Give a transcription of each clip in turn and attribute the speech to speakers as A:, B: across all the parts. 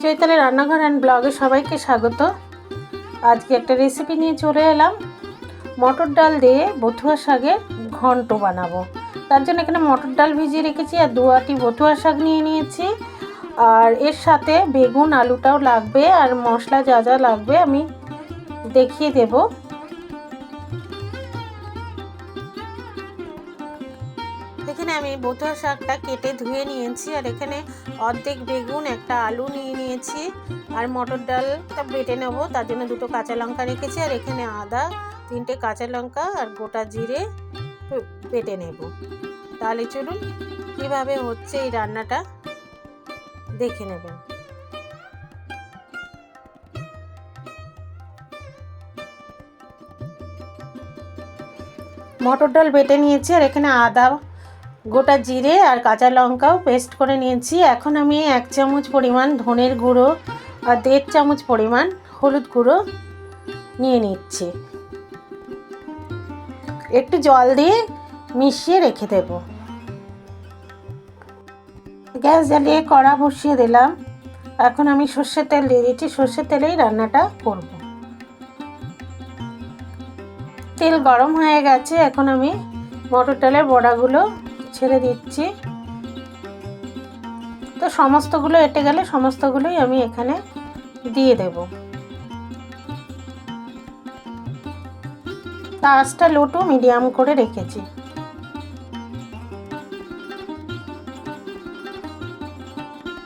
A: চৈতালি রান্নাঘর অ্যান্ড ব্লগে সবাইকে স্বাগত। আজকে একটা রেসিপি নিয়ে চলে এলাম। মটর ডাল দিয়ে বথুয়া শাকের ঘন্ট বানাবো। তার জন্য এখানে মটর ডাল ভিজিয়ে রেখেছি আর দু আটি বথুয়া শাক নিয়ে নিয়েছি। আর এর সাথে বেগুন, আলুটাও লাগবে আর মশলা যা যা লাগবে আমি দেখিয়ে দেবো। বথুয়া শাকটা কেটে ধুয়ে নিয়েছি আর এখানে অর্ধেক বেগুন, একটা আলু নিয়ে নিয়েছি আর মটর ডালটা বেটে নেব। তার জন্য দুটো কাঁচা লঙ্কা রেখেছি আর এখানে আদা, তিনটে কাঁচা লঙ্কা আর গোটা জিরে বেটে নেব। তাহলে চলুন কীভাবে হচ্ছে এই রান্নাটা দেখে নেবেন মটর ডাল বেটে নিয়েছি আর এখানে আদা গোটা জিরে আর কাঁচা লঙ্কাও পেস্ট করে নিয়েছি। এখন আমি এক চামচ পরিমাণ ধনের গুঁড়ো আর দেড় চামচ পরিমাণ হলুদ গুঁড়ো নিয়ে নিচ্ছি। একটু জল দিয়ে মিশিয়ে রেখে দেব। গ্যাস জ্বালিয়ে কড়া বসিয়ে দিলাম। এখন আমি সর্ষের তেল দিয়ে দিচ্ছি। সর্ষের তেলেই রান্নাটা করব। তেল গরম হয়ে গেছে। এখন আমি মটর ডালের বড়াগুলো ছেড়ে দিচ্ছি। তো সমস্তগুলো এটে গেলে সমস্তগুলোই আমি এখানে দিয়ে দেব। আঁচটা লোটু মিডিয়াম করে রেখেছি।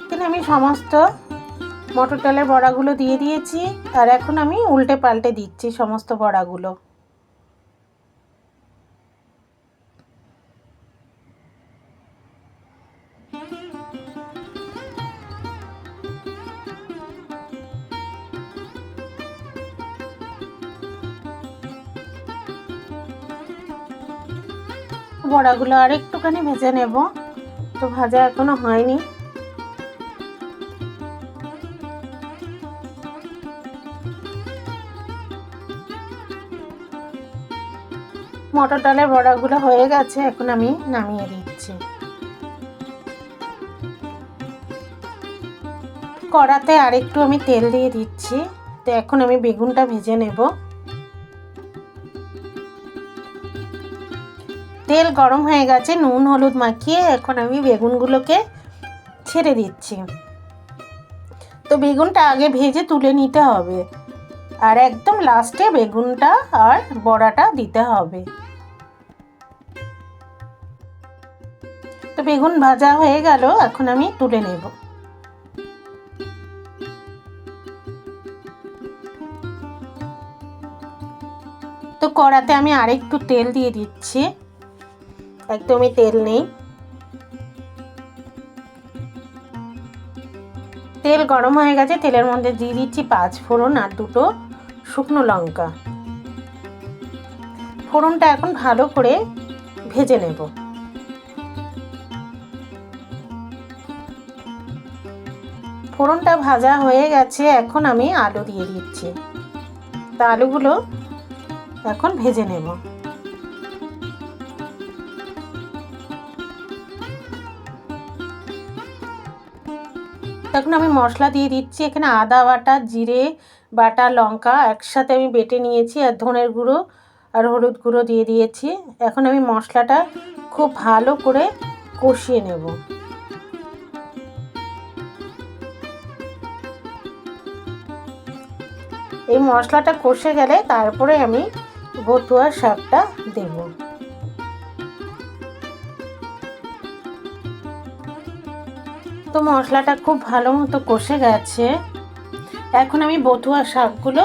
A: এখানে আমি সমস্ত মটর ডালের বড়াগুলো দিয়ে দিয়েছি। আর এখন আমি উল্টে পাল্টে দিচ্ছি সমস্ত বড়াগুলো। বড়াগুলো আর একটুখানি ভেজে নেব। তো ভাজা এখনও হয়নি। মটর ডালের বড়াগুলো হয়ে গেছে, এখন আমি নামিয়ে দিচ্ছি। কড়াতে আরেকটু আমি তেল দিয়ে দিচ্ছি। তো এখন আমি বেগুনটা ভেজে নেব। তেল গরম হয়ে গেছে, নুন, হলুদ মাখিয়ে এখন আমি বেগুনগুলোকে ছেড়ে দিচ্ছি। তো বেগুনটা আগে ভেজে তুলে নিতে হবে। আর একদম লাস্টে বেগুনটা আর বড়াটা দিতে হবে। তো বেগুন ভাজা হয়ে গেল, এখন আমি তুলে নেব। তো কড়াতে আমি আরেকটু তেল দিয়ে দিচ্ছি। একদমই তেল নেই। তেল গরম হয়ে গেছে, তেলের মধ্যে দিয়ে দিচ্ছি পাঁচ ফোড়ন আর দুটো শুকনো লঙ্কা। ফোড়নটা এখন ভালো করে ভেজে নেব। ফোড়নটা ভাজা হয়ে গেছে, এখন আমি আলু দিয়ে দিচ্ছি। তা আলুগুলো এখন ভেজে নেব। তখন আমি মশলা দিয়ে দিচ্ছি, এখানে আদা বাটা, জিরে বাটা, লঙ্কা একসাথে আমি বেটে নিয়েছি আর ধনের গুঁড়ো আর হলুদ গুঁড়ো দিয়ে দিয়েছি। এখন আমি মশলাটা খুব ভালো করে কষিয়ে নেব। এই মশলাটা কষে গেলে তারপরে আমি বতুয়া শাকটা দেবো। মশলাটা খুব ভালো মতো কষে গেছে। এখন আমি বতুয়া শাকগুলো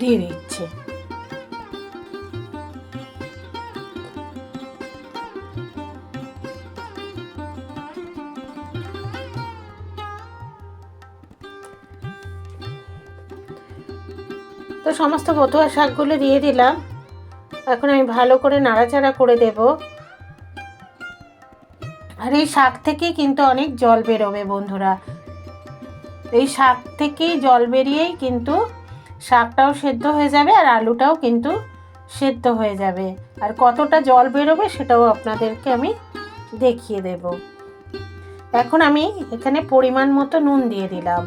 A: দিয়ে দিচ্ছি। তো সমস্ত বতুয়া শাকগুলো দিয়ে দিলাম। এখন আমি ভালো করে নাড়াচাড়া করে দেবো। আর এই শাক থেকেই কিন্তু অনেক জল বেরোবে বন্ধুরা। এই শাক থেকেই জল বেরিয়েই কিন্তু শাকটাও সেদ্ধ হয়ে যাবে আর আলুটাও কিন্তু সেদ্ধ হয়ে যাবে। আর কতটা জল বেরোবে সেটাও আপনাদেরকে আমি দেখিয়ে দেব। এখন আমি এখানে পরিমাণ মতো নুন দিয়ে দিলাম।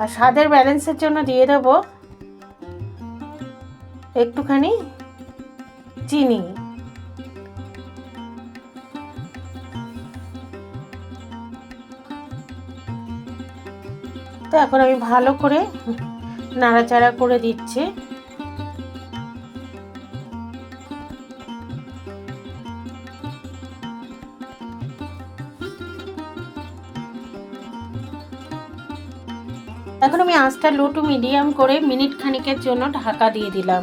A: আর স্বাদের ব্যালেন্সের জন্য দিয়ে দেব একটুখানি চিনি। তো এখন আমি ভালো করে নাড়াচাড়া করে দিচ্ছি। এখন আমি আঁচটা লো টু মিডিয়াম করে মিনিট খানিকের জন্য ঢাকা দিয়ে দিলাম।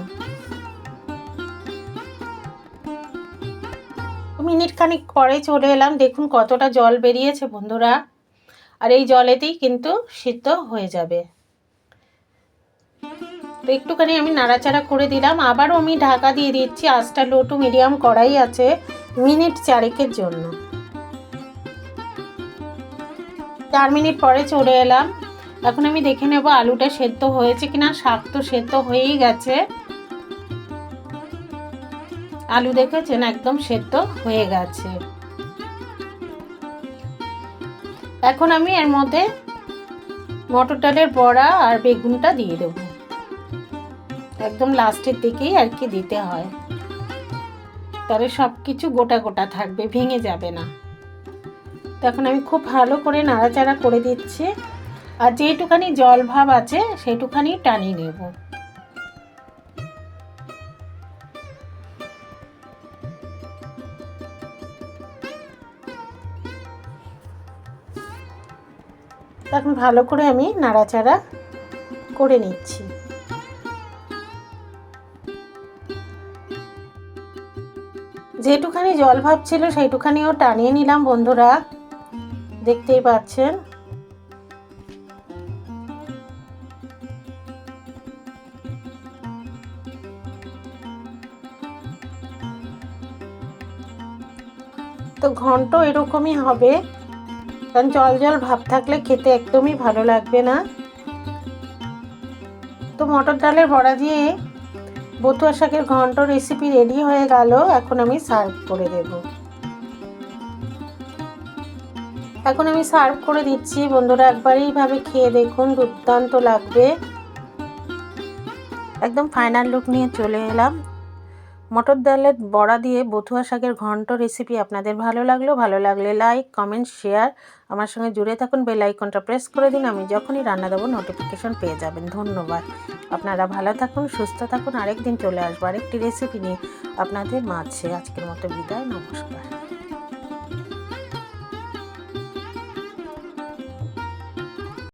A: মিনিট খানিক পরে চলে এলাম। দেখুন কতটা জল বেরিয়েছে বন্ধুরা। আর এই জলেতেই কিন্তু সিদ্ধ হয়ে যাবে। তো একটুখানি আমি নাড়াচাড়া করে দিলাম। আবারও আমি ঢাকা দিয়ে দিচ্ছি। আঁচটা লো টু মিডিয়াম কড়াই আছে মিনিট চারেকের জন্য। চার মিনিট পরে চলে এলাম। এখন আমি দেখে নেব আলুটা সেদ্ধ হয়েছে কিনা। শাক তো সেদ্ধ হয়েই গেছে। আলু দেখেছেন? একদম সেদ্ধ হয়ে গেছে। এখন আমি এর মধ্যে মটর ডালের বড়া আর বেগুনটা দিয়ে দেবো। একদম লাস্টের দিকেই আর কি দিতে হয়। তাহলে সব কিছু গোটা গোটা থাকবে, ভেঙে যাবে না। তখন আমি খুব ভালো করে নাড়াচাড়া করে দিচ্ছি। আর যেটুখানি জল ভাব আছে, সেটুখানি টানিয়ে নেব। এখন ভালো করে আমি নাড়াচাড়া করে নিচ্ছি। যেটুখানি জল ভাব ছিল সেইটুখানিও টানিয়ে নিলাম বন্ধুরা, দেখতেই পাচ্ছেন। তো ঘন্ট এরকমই হবে। কারণ জল জল ভাব থাকলে খেতে একদমই ভালো লাগবে না। তো মটর ডালের বড়া দিয়ে বতুয়া শাকের ঘন্ট রেসিপি রেডি হয়ে গেল। এখন আমি সার্ভ করে দেব। এখন আমি সার্ভ করে দিচ্ছি। বন্ধুরা, একবার এইভাবে খেয়ে দেখুন, দুর্দান্ত লাগবে। একদম ফাইনাল লুক নিয়ে চলে এলাম। মটর ডালের বড়া দিয়ে বথুয়া শাকের ঘন্ট রেসিপি আপনাদের ভালো লাগল, ভালো লাগলে লাইক কমেন্ট শেয়ার আমার সঙ্গে জুড়ে থাকুন বেল আইকনটা প্রেস করে দিন, আমি যখনই রান্না দেবো নোটিফিকেশন পেয়ে যাবেন, ধন্যবাদ। আপনারা ভালো থাকুন, সুস্থ থাকুন, আরেকদিন চলে আসব আরেকটি রেসিপি নিয়ে আপনাদের মাঝে। আজকের মতো বিদায়, নমস্কার।